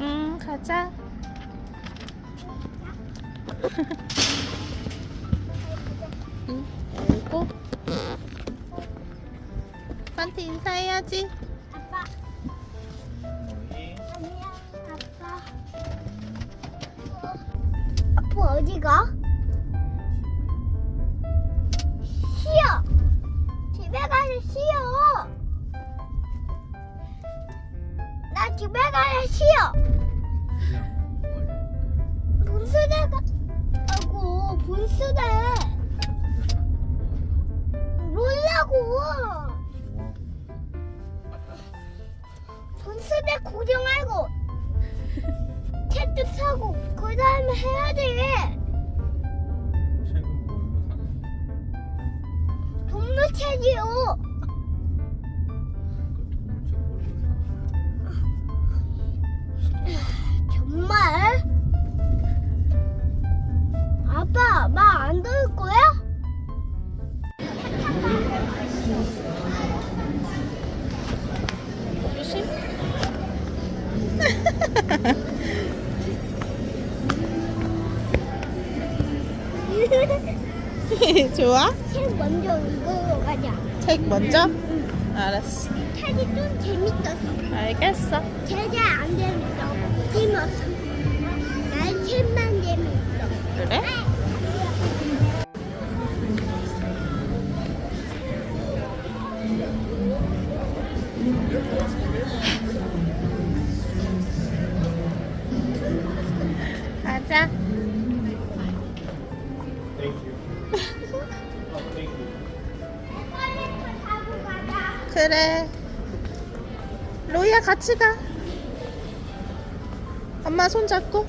응, 가자. 응, 오고. 아빠한테 인사해야지. 아빠. 안녕, 아빠. 아빠 어디 가? 쉬어. 집에 가서 쉬어. 집에 가서 쉬어. 분수대가 하고 분수대. 놀라고. 분수대 구경하고 책도 사고 그 다음에 해야 돼. 책은 뭘로 사는 동물책이요. 사? 정말? 아빠 말안 들을 거야? 조심. 좋아? 책 먼저 읽으러 가자. 책 먼저? 알았어. 책이 좀 재밌었어. 알겠어. 제자 안 재밌어. 책만. 그래? 가자. 그래. 로이야 같이 가. 엄마 손 잡고.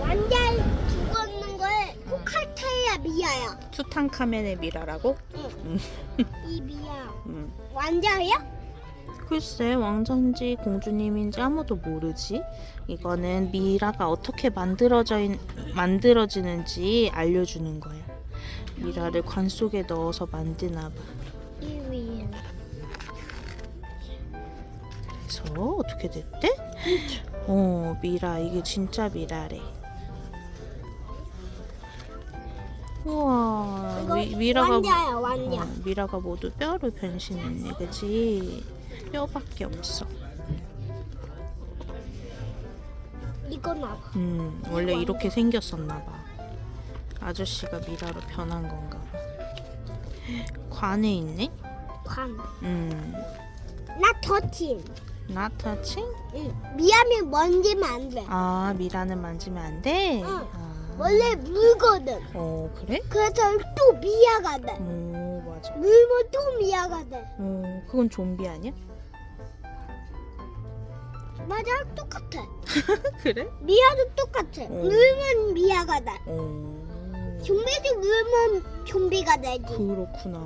완전 죽었는 미아야. 투탕카멘의 미라라고? 음. 이 미아. 음. 완자야? 글쎄 왕자인지 공주님인지 아무도 모르지. 이거는 미라가 어떻게 만들어져 있, 만들어지는지 알려주는 거야. 미라를 관 속에 넣어서 만드나 봐. 그래서 어떻게 됐대? 어 미라 이게 진짜 미라래. 우와 미, 미라가 완자야 완자. 어, 미라가 모두 뼈로 변신했네, 그치? 뼈밖에 없어. 이거 나. 음, 원래 이렇게 생겼었나 봐. 아저씨가 미라로 변한 건가 봐. 관에 있네? 관. 음, 나 터친. 나타칭? 응. 미아미 만지면 안 돼. 아, 미라는 만지면 안 돼? 응. 아, 원래 물거든. 어, 그래? 그래서 또 미아가 돼. 오, 맞아. 물면 또 미아가 돼. 어, 그건 좀비 아니야? 맞아, 똑같아. 그래? 미아도 똑같아. 어. 물면 미아가 돼. 어, 좀비도 물면 좀비가 되지. 그렇구나.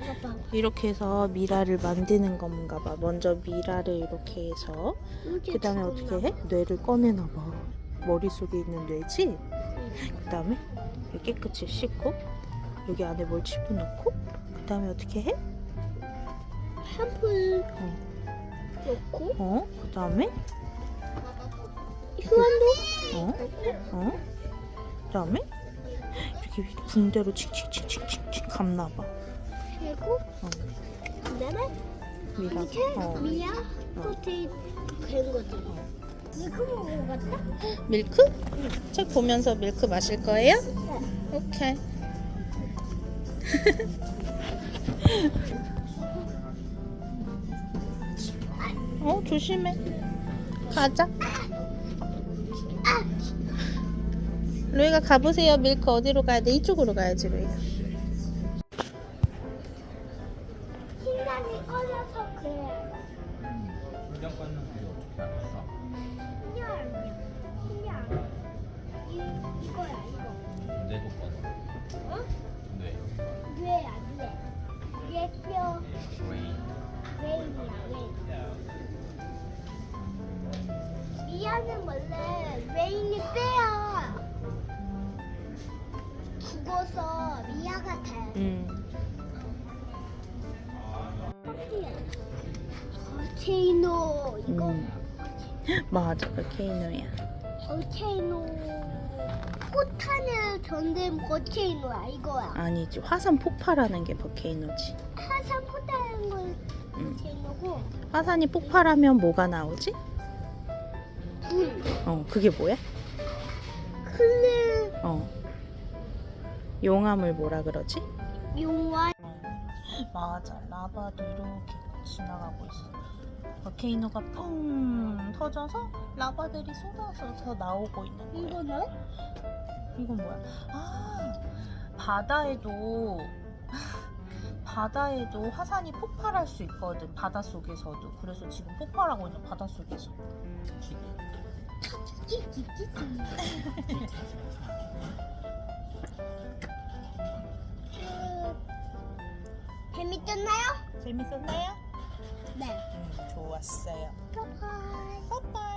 이거 봐. 이렇게 해서 미라를 만드는 건가 봐. 먼저 미라를 이렇게 해서 그 다음에 어떻게 해? 봐. 뇌를 꺼내나 봐. 머릿속에 있는 뇌지? 그 다음에 깨끗이 씻고 여기 안에 뭘 집어넣고 그 다음에 어떻게 해? 샴푸 어, 넣고 어? 그 다음에 휴안도 어? 어? 그 다음에 이렇게 붕대로 칙칙칙칙칙칙 감나 봐. 그리고 어, 그 다음에 미라. 이렇게 어. 미아 코트 된 거지. 이거 먹어봤다? 밀크? 책 보면서 밀크 마실 거예요? 네. 오케이. 어, 조심해. 가자. 로이가 가보세요. 밀크 어디로 가야 돼? 이쪽으로 가야지, 로이가. 어? 뇌 조건. 어? 뇌. 뇌야 뇌. 뇌뼈. 뇌이야 뇌. 미아는 원래 뇌인이 빼야 죽어서 미아가 돼. 음. 아, 응. 어체이노 이거. 음. 맞아, 그 케이노야. 어체이노. 포탄을 전된 볼케이노야 이거야 아니지, 화산 폭발하는 게 볼케이노지. 화산 포탄하는 걸 음. 볼케이노고 화산이 폭발하면 뭐가 나오지? 불 어, 그게 뭐야? 클레 어. 용암을 뭐라 그러지? 용화 맞아, 라바도 이렇게 지나가고 있어. 볼케이노가 뻥 터져서 라바들이 쏟아져서 나오고 있는 거야. 이거는 이건 뭐야? 아, 바다에도 바다에도 화산이 폭발할 수 있거든. 바다 속에서도. 그래서 지금 폭발하고 있는 바다 속에서. 찌찌찌찌 재밌었나요? 재밌었나요? 네. 음, 좋았어요. 빠빠이.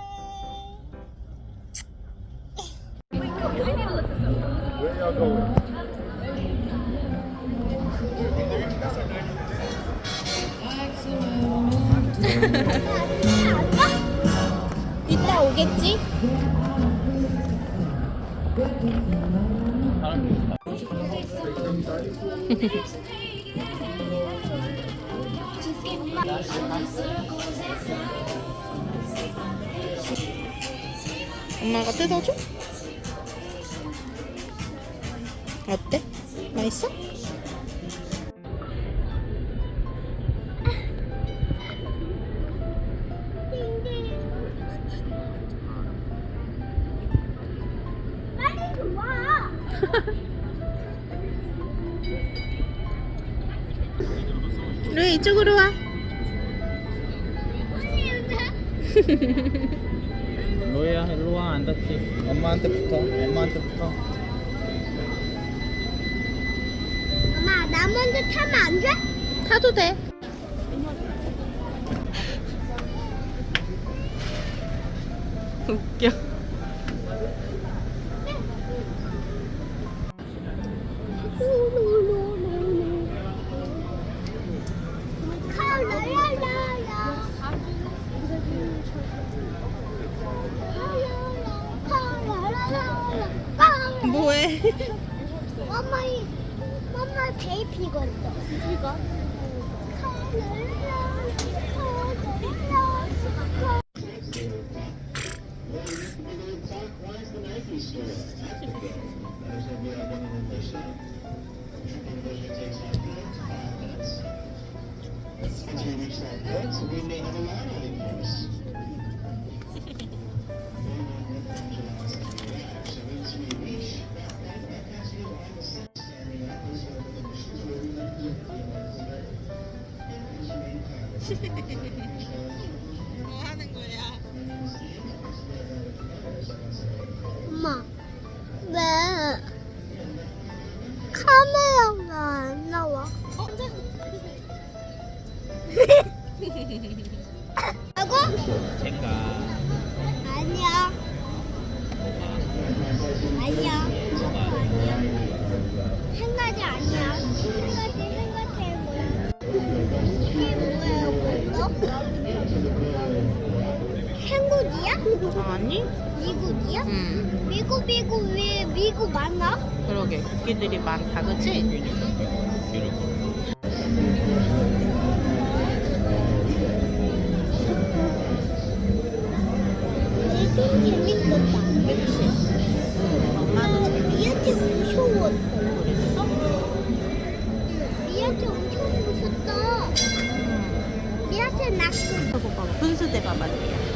Going? 이따 오겠지? 엄마가 뜯어줘? 어때? 맛있어? 이 이쪽으로 와. 로이야 일로 와 앉았지 엄마한테 붙어 엄마한테 붙어 엄마 나 먼저 타면 안 돼? 타도 돼. 웃겨. 뭐해? 엄마 이 엄마 베이비 이거? 이거 뭐 하는 거야? 엄마 왜 카메라가 안 나와? 어? 하고? 아니야. 아니야. 아니? 미국이야? 응. 미국 미국 왜 미국 많아? 그러게 국기들이 많다, 그치? 미국 재밌겠다. 그치? 엄마도 미한테 무서웠어. 그랬어? 미한테 엄청 무섭다. 응. 미한테 낙고. 저거 봐봐, 분수대 루이야.